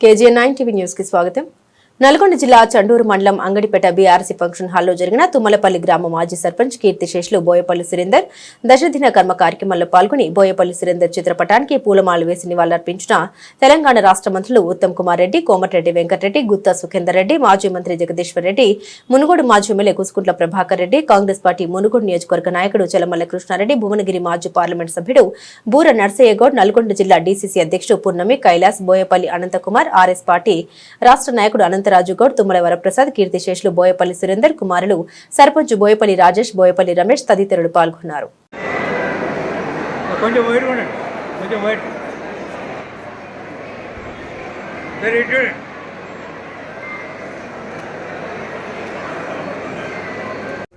KGN nine TV news కి స్వాగతం నల్గొండ జిల్లా చండూరు మండలం అంగడిపేట బీఆర్సీ ఫంక్షన్ హాల్లో జరిగిన తుమ్మలపల్లి గ్రామ మాజీ సర్పంచ్ కీర్తిశేషులు బోయపల్లి సురేందర్ దశదిన కర్మ కార్యక్రమంలో పాల్గొని బోయపల్లి సురేందర్ చిత్రపటానికి పూలమాల వేసి నివాళులర్పించిన తెలంగాణ రాష్ట్ర మంత్రులు ఉత్తమ్ కుమార్ రెడ్డి కోమటిరెడ్డి వెంకటరెడ్డి గుత్తా సుఖేందర్ రెడ్డి మాజీ మంత్రి జగదీశ్వర్ రెడ్డి మునుగోడు మాజీ ఎమ్మెల్యే కుసుకుంట్ల ప్రభాకర్ రెడ్డి కాంగ్రెస్ పార్టీ మునుగోడు నియోజకవర్గ నాయకుడు చలమల్ల కృష్ణారెడ్డి భువనగిరి మాజీ పార్లమెంట్ సభ్యుడు బూర నర్సయ్యగౌడ్ నల్గొండ జిల్లా డీసీసీ అధ్యక్షుడు పూర్ణమి కైలాస్ బోయపల్లి అనంతకుమార్ ఆర్ఎస్ పార్టీ రాష్ట్ర నాయకుడు అనంత రాజుగౌడ్ తుమ్మల వరప్రసాద్ కీర్తిశేషులు బోయపల్లి సురేందర్ కుమారులు సర్పంచ్ బోయపల్లి రాజేష్ బోయపల్లి రమేష్ తదితరులు పాల్గొన్నారు.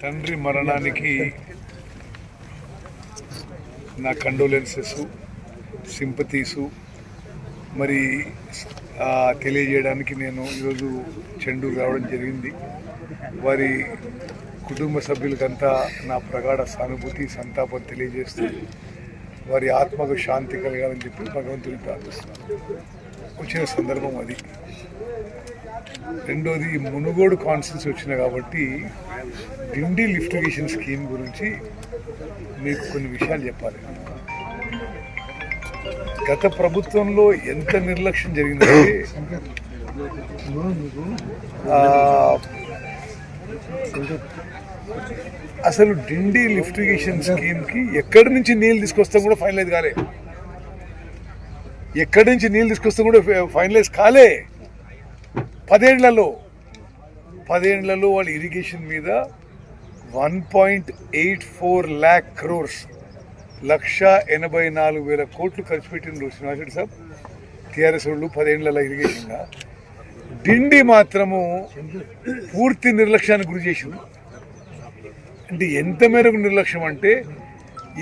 తండ్రి మరణానికి నా కండోలెన్సెస్ సింపతీసు మరి తెలియజేయడానికి నేను ఈరోజు చెండూరు రావడం జరిగింది. వారి కుటుంబ సభ్యులకంతా నా ప్రగాఢ సానుభూతి సంతాపం తెలియజేస్తూ వారి ఆత్మకు శాంతి కలగాలని చెప్పి భగవంతుని ప్రార్థిస్తున్నాను. వచ్చిన సందర్భం అది. రెండోది మునుగోడు కాన్సెన్స్ వచ్చిన కాబట్టి డిండి లిఫ్టిగేషన్ స్కీమ్ గురించి మీకు కొన్ని విషయాలు చెప్పాలి. గత ప్రభుత్వంలో ఎంత నిర్లక్ష్యం జరిగిందంటే అసలు డిండి లిఫ్టిగేషన్ స్కీమ్కి ఎక్కడి నుంచి నీళ్ళు తీసుకొస్తాం కూడా ఫైనలైజ్ కాలే. ఎక్కడి నుంచి నీళ్ళు తీసుకొస్తాం కూడా ఫైనలైజ్ కాలే. పదేళ్ళలో పదేళ్ళలో వాళ్ళ ఇరిగేషన్ మీద one point eight four lakh crores లక్ష ఎనభై నాలుగు వేల కోట్లు ఖర్చు పెట్టిన శ్రీనివాసరెడ్డి సాబ్. టీఆర్ఎస్ వాళ్ళు పదేళ్ళలో ఇరిగేషన్గా డిండి మాత్రము పూర్తి నిర్లక్ష్యానికి గురి చేసింది అంటే ఎంత మేరకు నిర్లక్ష్యం అంటే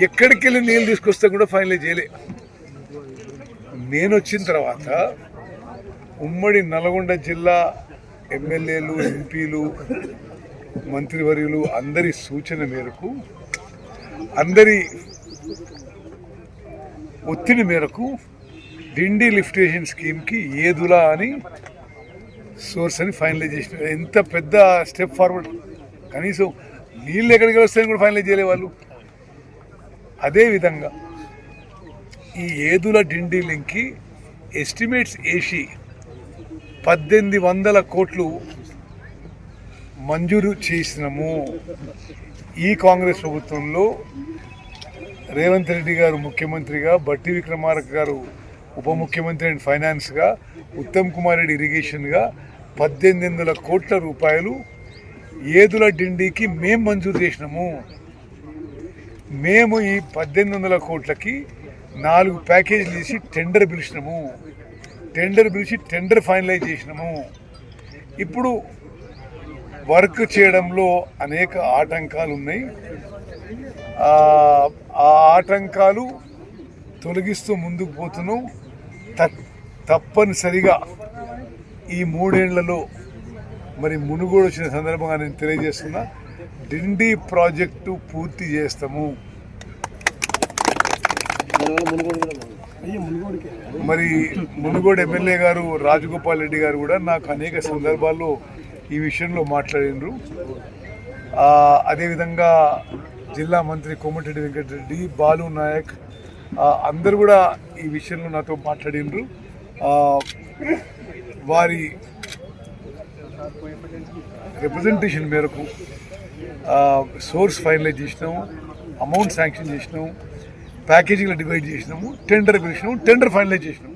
ఎక్కడికి వెళ్ళి నీళ్ళు తీసుకొస్తే కూడా ఫైనలైజ్ చేయలే. నేను వచ్చిన తర్వాత ఉమ్మడి నల్గొండ జిల్లా ఎమ్మెల్యేలు ఎంపీలు మంత్రివర్యులు అందరి సూచన మేరకు అందరి ఒత్తిడి మేరకు డిండి లిఫ్టేషన్ స్కీమ్కి ఏదులా అని సోర్స్ అని ఫైనలైజ్ చేసిన ఎంత పెద్ద స్టెప్ ఫార్వర్డ్. కనీసం నీళ్ళు ఎక్కడికి వస్తాయని కూడా ఫైనలైజ్ చేయలే వాళ్ళు. అదేవిధంగా ఈ ఏదుల డిండి లింక్కి ఎస్టిమేట్స్ వేసి పద్దెనిమిది వందల కోట్లు మంజూరు చేసినాము. ఈ కాంగ్రెస్ ప్రభుత్వంలో రేవంత్ రెడ్డి గారు ముఖ్యమంత్రిగా బట్టి విక్రమార్క గారు ఉప ముఖ్యమంత్రి అండ్ ఫైనాన్స్గా ఉత్తమ్ కుమార్ రెడ్డి ఇరిగేషన్గా పద్దెనిమిది వందల కోట్ల రూపాయలు ఏదుల డిండికి మేము మంజూరు చేసినాము. మేము ఈ పద్దెనిమిది వందల కోట్లకి నాలుగు ప్యాకేజీలు తీసి టెండర్ పిలిచినాము. టెండర్ పిలిచి టెండర్ ఫైనలైజ్ చేసినాము. ఇప్పుడు వర్క్ చేయడంలో అనేక ఆటంకాలు ఉన్నాయి. ఆ ఆటంకాలు తొలగిస్తూ ముందుకు పోతున్నాం. త- తప్పనిసరిగా ఈ మూడేళ్ళలో మరి మునుగోడు వచ్చిన సందర్భంగా నేను తెలియజేస్తున్నా డిండి ప్రాజెక్టు పూర్తి చేస్తాము. మరి మునుగోడు ఎమ్మెల్యే గారు రాజగోపాల్ రెడ్డి గారు కూడా నాకు అనేక సందర్భాల్లో ఈ విషయంలో మాట్లాడినరు. అదేవిధంగా జిల్లా మంత్రి కోమటిరెడ్డి వెంకటరెడ్డి బాలు నాయక్ అందరు కూడా ఈ విషయంలో నాతో మాట్లాడినరు. వారి రిప్రజెంటేషన్ మేరకు సోర్స్ ఫైనలైజ్ చేసినాము అమౌంట్ శాంక్షన్ చేసినాము ప్యాకేజీలు డివైడ్ చేసినాము టెండర్ పిలిచినాము టెండర్ ఫైనలైజ్ చేసినాము.